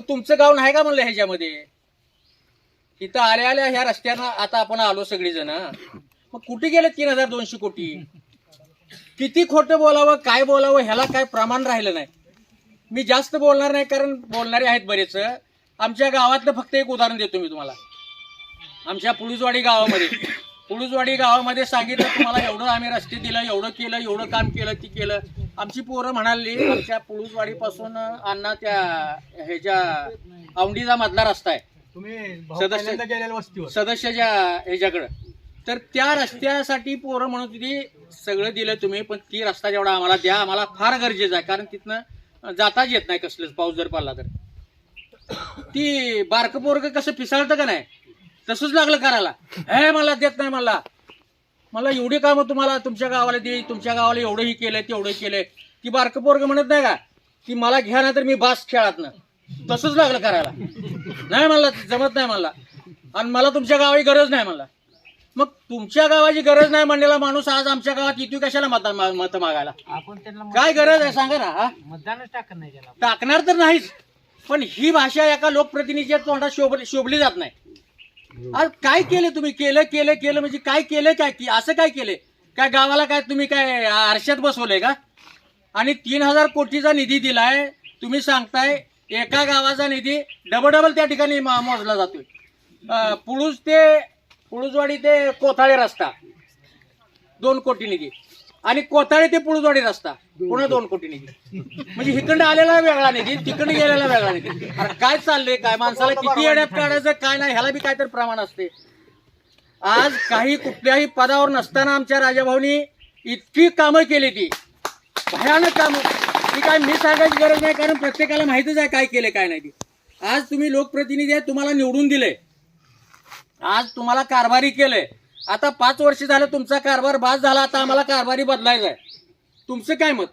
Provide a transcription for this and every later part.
मग तुमचं गाव नाही का म्हणलं ह्याच्यामध्ये? इथं आल्या आल्या ह्या रस्त्यानं आता आपण आलो सगळीजण. मग कुठे गेले तीन हजार दोनशे कोटी? किती खोटं बोलावं काय बोलावं ह्याला काय प्रमाण राहिलं नाही. मी जास्त बोलणार नाही कारण बोलणारे आहेत बरेच. आमच्या गावातलं फक्त एक उदाहरण देतो मी तुम्हाला. आमच्या पुळुजवाडी गावामध्ये. पुळुजवाडी गावामध्ये सांगितलं तुम्हाला एवढं आम्ही रस्ते दिलं एवढं केलं एवढं काम केलं ती केलं. आमची पोरं म्हणाली आमच्या पुळुजवाडीपासून अण्णा त्या ह्याच्या औंढीचा मधला रस्ता आहे. सदस्य- सदस्याच्या ह्याच्याकडं. तर त्या रस्त्यासाठी पोरं म्हणत होती सगळं दिलं तुम्ही पण ती रस्ता जेवढा आम्हाला द्या आम्हाला फार गरजेचं आहे कारण तिथनं जाताच येत नाही कसलंच पाऊस जर पडला तर. ती बारकं पोरग कसं पिसाळतं का नाही? तसंच लागलं करायला. हे मला देत नाही मला. मला एवढी कामं तुम्हाला तुमच्या गावाला दे तुमच्या गावाला एवढंही केलंय तेवढं केलंय. ती बारकं पोरग म्हणत नाही का की मला घ्या ना तर मी बास खेळातनं. तसंच लागलं करायला. नाही मला जमत नाही मला आणि मला तुमच्या गावाची गरज नाही मला मग तुमच्या गावाची गरज नाही म्हणलेला माणूस आज आमच्या गावात येतो कशाला मत मत मागायला? आपण त्यांना काय गरज आहे सांगा ना हा? मतदानच टाकत नाही त्याला. टाकणार तर नाहीच पण ही भाषा एका लोकप्रतिनिधीच्या तोंडात शोभ शोभली जात नाही. काय केलं तुम्ही? केलं केलं केलं म्हणजे काय केलं काय? की असं काय केलं? काय गावाला काय तुम्ही काय आरशात बसवलंय का? आणि तीन हजार कोटीचा निधी दिलाय. तुम्ही सांगताय एका गावाचा निधी डबल डबल त्या ठिकाणी मोजला जातोय. पुळूस ते पुळूसवाडी ते कोथाळे रस्ता. दोन कोटी निधी. आणि कोथाळे ते पुळूसवाडी रस्ता. पुन्हा दोन कोटी निधी म्हणजे इकडं आलेला वेगळा निधी तिकडे गेलेला वेगळा निधी. अरे काय चाललंय काय माणसाला किती येड्यात काढायचं काय नाही ह्याला बी काहीतरी प्रमाण असते. आज काही कुठल्याही पदावर नसताना आमच्या राजाभाऊनी इतकी कामं केली ती. भयानक कामं. ती काय मी सांगायची गरज नाही कारण प्रत्येकाला माहितीच आहे काय केलं काय नाही ती. आज तुम्ही लोकप्रतिनिधी आहे तुम्हाला निवडून दिले आज तुम्हाला कारभारी केलंय. आता पाच वर्ष झालं तुमचा कारभार बाद झाला आता आम्हाला कारभारी बदलायचा आहे तुमचं काय मत?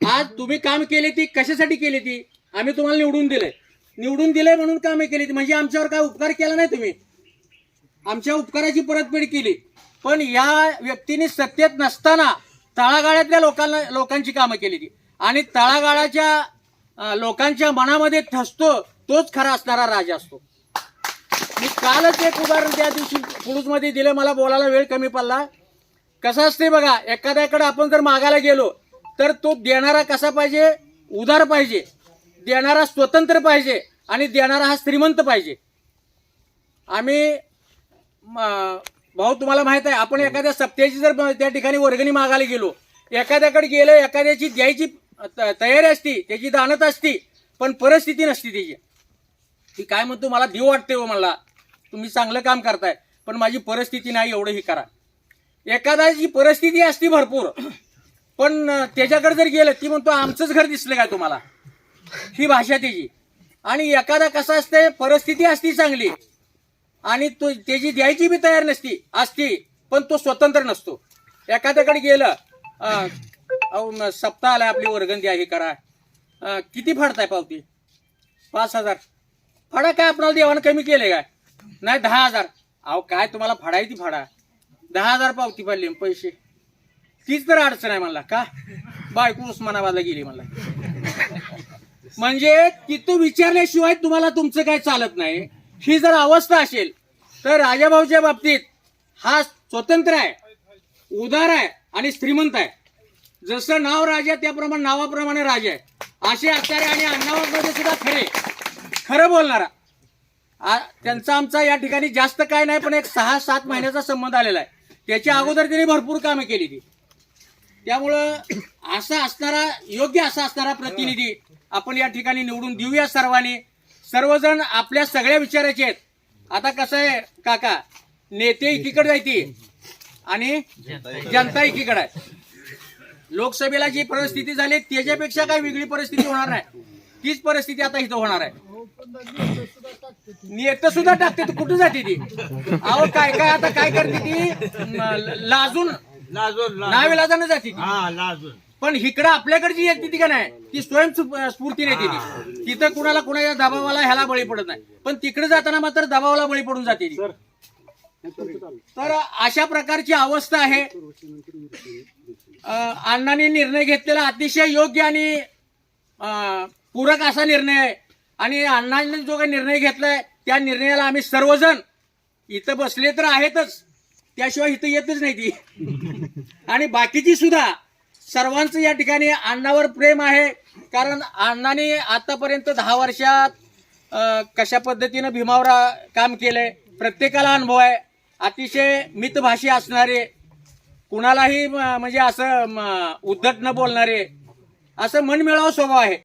आज तुम्ही काम केली ती कशासाठी केली ती? आम्ही तुम्हाला निवडून दिले निवडून दिले म्हणून कामे केली ती. म्हणजे आमच्यावर काय उपकार केला नाही तुम्ही? आमच्या उपकाराची परतफेड केली. पण या व्यक्तीने सत्तेत नसताना तळागाळातल्या लोकांना लोकांची कामं केली ती. आणि तळागाळाच्या लोकांच्या मनामध्ये ठसतो तोच खरा असणारा राजा असतो. मी कालच एक उदाहरण त्या दिवशी पुरुषमध्ये दिलं मला बोलायला वेळ कमी पडला. कसं असते बघा एखाद्याकडे आपण जर मागायला गेलो तर तो देणारा कसा पाहिजे? उदार पाहिजे. देणारा स्वतंत्र पाहिजे आणि देणारा हा श्रीमंत पाहिजे. आम्ही भाऊ तुम्हाला माहीत आहे आपण एखाद्या सप्त्याची जर त्या ठिकाणी वर्गणी मागायला गेलो एखाद्याकडे गेलो एखाद्याची द्यायची त- तयारी असती त्याची दानत असती पण परिस्थिती नसती त्याची. ती काय म्हणतो मला देव वाटते हो मला. तुम्ही चांगलं काम करताय पण माझी परिस्थिती नाही एवढं ही करा. एखाद्याची परिस्थिती असती भरपूर पण त्याच्याकडे जर गेलं ती म्हणतो आमचंच घर दिसलं काय तुम्हाला? ही भाषा त्याची. आणि एखादा कसं असते परिस्थिती असती चांगली आणि तो त्याची द्यायची बी तयार नसती असती पण तो स्वतंत्र नसतो. एखाद्याकडे गेलं अहो सप्ताह आला आपली वर्गण द्या हे करा. किती फाडताय पावती? पाच हजार. फाडा काय आपणाला देवानं कमी केले काय? नाही दहा हजार. अहो काय तुम्हाला फाडायची फाडा? दहा हजार पावती पडली पैसे. तीच तर अडचण आहे म्हणला. का? बायको उस्मानाबादला गेली म्हणला. म्हणजे तिथं विचारल्याशिवाय तुम्हाला तुमचं काय चालत नाही. ही जर अवस्था असेल तर राजाभाऊच्या बाबतीत हा स्वतंत्र आहे उदार आहे आणि श्रीमंत आहे. जसं नाव राजा त्याप्रमाणे नावाप्रमाणे राजा आहे. असे असणारे आणि अण्णावामध्ये सुद्धा खरे. खरं बोलणारा. त्यांचा आमचा या ठिकाणी जास्त काय नाही पण एक सहा सात महिन्याचा संबंध आलेला आहे. त्याच्या अगोदर त्यांनी भरपूर कामं केली ती. त्यामुळं असा असणारा योग्य असा असणारा प्रतिनिधी आपण या ठिकाणी निवडून देऊया सर्वांनी. सर्वजण आपल्या सगळ्या विचाराचे आहेत. आता कसं आहे काका नेते एकीकडे जायती आणि जनता एकीकडे आहे. लोकसभेला जी परिस्थिती झाली त्याच्यापेक्षा काही वेगळी परिस्थिती होणार नाही. तीच परिस्थिती आता इथं होणार आहे. नेतं सुद्धा टाकते तर कुठं जाते ती? अहो काय काय आता काय करते ती? म, लाजून. लाजून नाविलाजानं जाते ती. हा लाजून. पण इकडं आपल्याकडे जी येते ती का नाही ती स्वयंस्फूर्तीने येते ती. तिथं कुणाला कुणाच्या दबावाला ह्याला बळी पडत नाही. पण तिकडे जाताना मात्र दबावाला बळी पडून जाते ती. तर अशा प्रकारची अवस्था आहे. अं, अण्णांनी निर्णय घेतलेला अतिशय योग्य आणि अं, पूरक असा निर्णय आहे. आणि अण्णांनी जो काही निर्णय घेतलाय त्या निर्णयाला आम्ही सर्वजण इथं बसले तर आहेतच. त्याशिवाय इथं येतच नाही ती. आणि बाकीची सुद्धा सर्वांचं या ठिकाणी अण्णावर प्रेम आहे. कारण अण्णाने आतापर्यंत दहा वर्षात कशा पद्धतीनं भीमावर काम केलंय प्रत्येकाला अनुभव आहे. अतिशय मितभाषी असणारे कुणालाही म- म्हणजे असं उद्धट न बोलणारे असं मनमिळावं स्वभाव आहे.